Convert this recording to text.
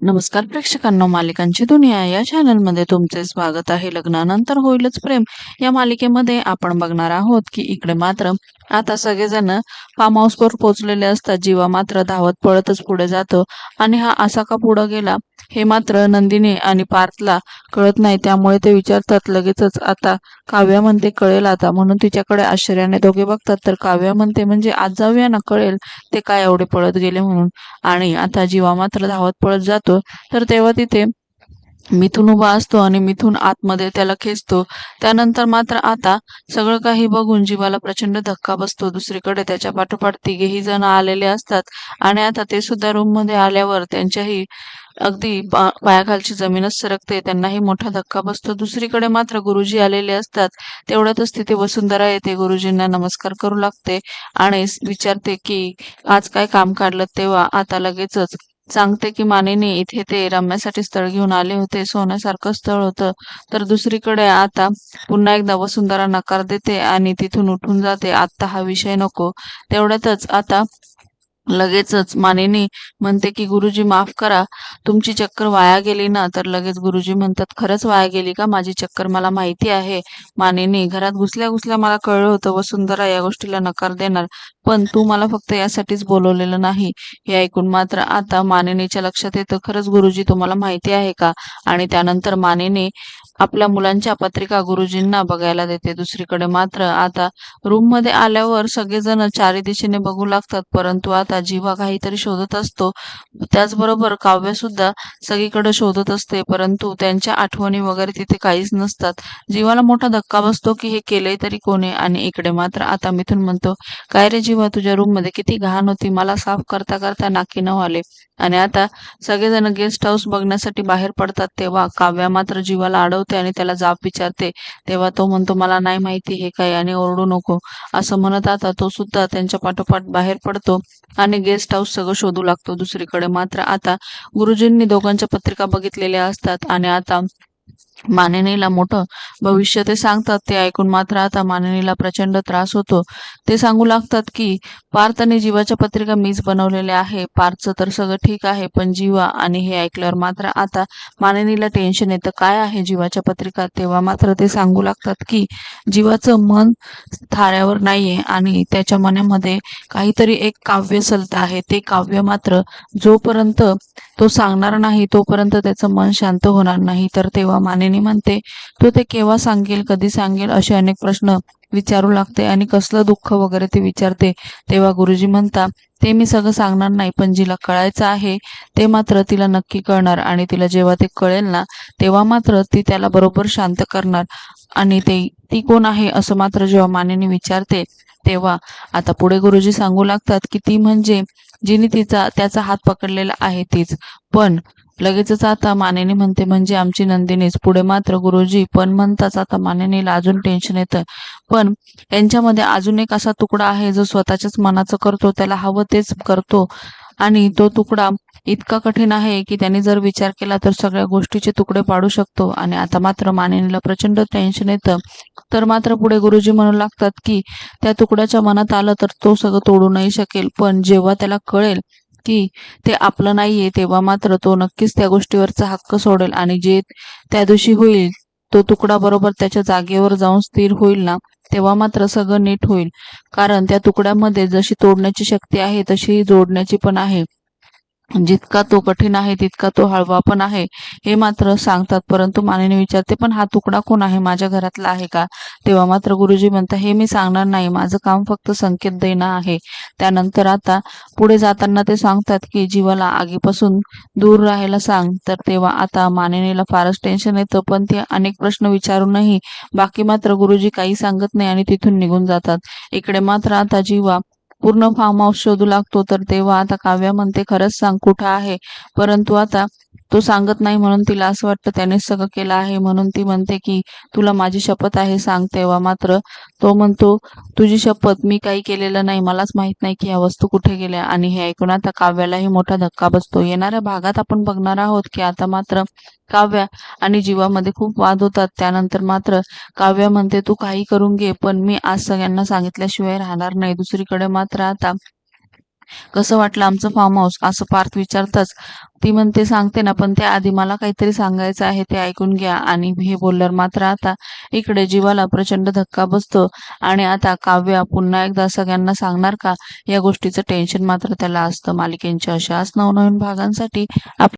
नमस्कार प्रेक्षकांनो मालिकांची दुनिया या चॅनलमध्ये तुमचे स्वागत आहे. लग्नानंतर होईलच प्रेम. या मालिकेमध्ये आपण बघणार आहोत की इकडे मात्र आता सगळेजण फार्म हाऊसवर पोहोचलेले असतात. जीवा मात्र धावत पळतच पुढे जातो. आणि हा असा का पुढे गेला? हे मात्र नंदिनी आणि पार्थला कळत नाही त्यामुळे ते विचारतात लगेचच आता काव्या म्हणते कळेल आता. म्हणून तिच्याकडे आश्चर्याने दोघे बघतात तर काव्या म्हणते म्हणजे आज जाऊया ना कळेल ते काय एवढे पळत गेले म्हणून? आणि आता जीवा मात्र धावत पळत जातो तर तेव्हा तिथे मिथून उभा असतो आणि मिथून आतमध्ये त्याला खेचतो. त्यानंतर मात्र आता सगळं काही बघून जीवाला प्रचंड धक्का बसतो. दुसरीकडे त्याच्या पाठोपाठ तिघेही जण आलेले असतात आणि आता ते सुद्धा रूममध्ये आल्यावर त्यांच्याही अगदी पायाखालची जमीनच सरकते. त्यांनाही मोठा धक्का बसतो. दुसरीकडे मात्र गुरुजी आलेले असतात. तेवढ्यातच तिथे वसुंधरा येते. गुरुजींना नमस्कार करू लागते आणि विचारते की आज काय काम काढलं तेव्हा? आता लगेचच सांगते की मानेने इथे ते रम्यासाठी स्थळ घेऊन आले होते. सोन्यासारखं स्थळ होतं. तर दुसरीकडे आता पुन्हा एकदा वसुंधरा नकार देते आणि तिथून उठून जाते. आत्ता हा विषय नको. तेवढ्यातच आता लगेचच मानेनी म्हणते की गुरुजी माफ करा. तुमची चक्कर वाया गेली ना तर लगेच गुरुजी म्हणतात खरंच वाया गेली का? माझी चक्कर मला माहिती आहे. मानेनी घरात घुसल्या घुसल्या मला कळलं होतं वसुंधरा या गोष्टीला नकार देणार. पण तू मला फक्त यासाठीच बोलवलेलं नाही. हे ऐकून मात्र आता मानिनीच्या लक्षात येतं खरंच गुरुजी तुम्हाला माहिती आहे का? आणि त्यानंतर मानिनी आपल्या मुलांच्या पत्रिका गुरुजींना बघायला देते. दुसरीकडे मात्र आता रूममध्ये आल्यावर सगळेजण चारी दिशेने बघू लागतात. परंतु आता जीवा काहीतरी शोधत असतो त्याचबरोबर काव्य सुद्धा सगळीकडे शोधत असते. परंतु त्यांच्या आठवणी वगैरे तिथे काहीच नसतात. जीवाला मोठा धक्का बसतो की हे केलंय तरी कोणी? आणि इकडे मात्र आता मिथून म्हणतो काय रे जीवा तुझ्या रूममध्ये किती घाण होती. मला साफ करता करता नाकी न आले. आणि आता सगळेजण गेस्ट हाऊस बघण्यासाठी बाहेर पडतात तेव्हा काव्या मात्र जीवाला अडवते आणि त्याला जाब विचारते. तेव्हा तो म्हणतो मला नाही माहिती हे काय आणि ओरडू नको. असं म्हणत आता तो सुद्धा त्यांच्या पाठोपाठ बाहेर पडतो आणि गेस्ट हाऊस सगळं शोधू लागतो. दुसरीकडे मात्र आता गुरुजींनी दोघांच्या पत्रिका बघितलेल्या असतात आणि आता मानिनीला मोठं भविष्य ते सांगतात ते ऐकून मात्र आता मानिनीला प्रचंड त्रास होतो. ते सांगू लागतात की पार्थ आणि जीवाच्या पत्रिका मीच बनवलेल्या आहे पार्थचं तर सगळं ठीक आहे पण जीवा आणि हे ऐकल्यावर मात्र आता मानिनीला टेन्शन येतं. काय आहे जीवाच्या पत्रिका? तेव्हा मात्र ते सांगू लागतात की जीवाचं मन थाऱ्यावर नाहीये आणि त्याच्या मनामध्ये काहीतरी एक काव्य सलत आहे. ते काव्य मात्र जोपर्यंत तो सांगणार नाही तोपर्यंत त्याचं मन शांत होणार नाही. तर तेव्हा माने मानिनी म्हणते तो ते केव्हा सांगेल कधी सांगेल? असे अनेक प्रश्न विचारू लागते आणि कसलं दुःख वगैरे ते विचारते. तेव्हा गुरुजी म्हणता ते मी सगळं सांगणार नाही पण जिला कळायचं आहे ते मात्र तिला नक्की कळणार आणि तिला जेव्हा ते कळेल ना तेव्हा मात्र ती त्याला बरोबर शांत करणार आणि ते ती कोण आहे असं मात्र जेव्हा मानेने विचारते तेव्हा आता पुढे गुरुजी सांगू लागतात की ती म्हणजे जिने तिचा त्याचा हात पकडलेला आहे तीच. पण लगेचच आता मानेने म्हणते म्हणजे आमची नंदिनीच. पुढे मात्र गुरुजी पण म्हणताच आता मानेनीला अजून टेन्शन येतं पण यांच्यामध्ये अजून एक असा तुकडा आहे जो स्वतःच्याच मनाचं करतो त्याला हवं तेच करतो. आणि तो तुकडा इतका कठीण आहे की त्याने जर विचार केला तर सगळ्या गोष्टीचे तुकडे पाडू शकतो. आणि आता मात्र मानिनीला प्रचंड टेन्शन येतं. तर मात्र पुढे गुरुजी म्हणू लागतात की त्या तुकड्याच्या मनात आलं तर तो सगळं तोडू नाही शकेल. पण जेव्हा त्याला कळेल की ते आपलं नाहीये तेव्हा मात्र तो नक्कीच त्या गोष्टीवरचा हक्क सोडेल. आणि जे त्या दिवशी होईल तो तुकडा बरोबर त्याच्या जागेवर जाऊन स्थिर होईल ना तेव्हा मात्र सगळं नीट होईल. कारण त्या तुकड्यामध्ये जशी तोडण्याची शक्ती आहे तशी जोडण्याची पण आहे. जितका तो कठीण आहे तितका तो हळवा पण आहे हे मात्र सांगतात. परंतु मानेने विचारते पण हा तुकडा कोण आहे? माझ्या घरातला आहे का? तेव्हा मात्र गुरुजी म्हणतात हे मी सांगणार नाही. माझं काम फक्त संकेत देणं आहे. त्यानंतर आता पुढे जाताना ते सांगतात की जीवाला आगीपासून दूर राहायला सांग. तर तेव्हा आता मानिनीला फारच टेन्शन येतं पण ते अनेक प्रश्न विचारूनही बाकी मात्र गुरुजी काही सांगत नाही आणि तिथून निघून जातात. इकडे मात्र आता जीवा पूर्ण फार्म हाऊस शोधू लागतो तर तेव्हा आता काव्या म्हणते खरंच सांग कुठं आहे? परंतु आता तो सांगत नाही म्हणून तिला असं वाटतं त्याने सगळं केलं आहे म्हणून ती म्हणते की तुला माझी शपथ आहे सांग तेव्हा मात्र तो म्हणतो तुझी शपथ मी काही केलेलं नाही. मलाच माहीत नाही की ह्या वस्तू कुठे गेल्या. आणि हे ऐकून आता काव्यालाही मोठा धक्का बसतो. येणाऱ्या भागात आपण बघणार आहोत की आता मात्र काव्या आणि जीवामध्ये खूप वाद होतात. त्यानंतर मात्र काव्य म्हणते तू काही करून घे पण मी आज सगळ्यांना सांगितल्याशिवाय राहणार नाही. दुसरीकडे मात्र आता कसं वाटलं आमचं फार्म हाऊस असं पार्थ विचारताच. ती म्हणते सांगते ना पण त्याआधी मला काहीतरी सांगायचं आहे ते ऐकून घ्या. आणि हे बोलल्यावर मात्र आता इकडे जीवाला प्रचंड धक्का बसतो. आणि आता काव्या पुन्हा एकदा सगळ्यांना सांगणार का? या गोष्टीचं टेन्शन मात्र त्याला असतं. मालिकेंच्या अशाच नवनवीन भागांसाठी आप